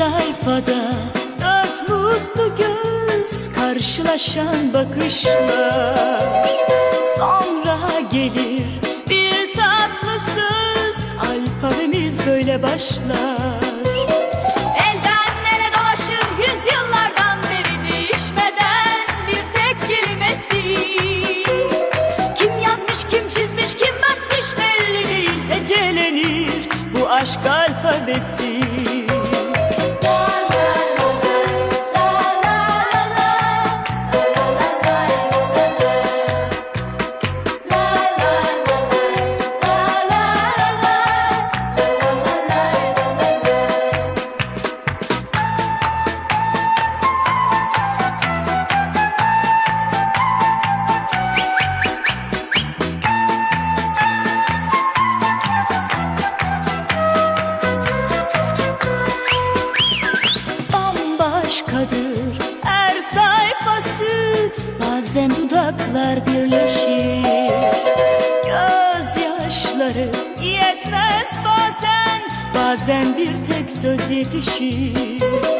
sayfada dört mutlu göz karşılaşan bakışlar. Sonra gelir bir tatlı söz alfabemiz böyle başlar. Elden ele bambaşkadır her sayfası Bazen dudaklar birleşir. Gözyaşları yetmez bazen Bazen bir tek söz yetişir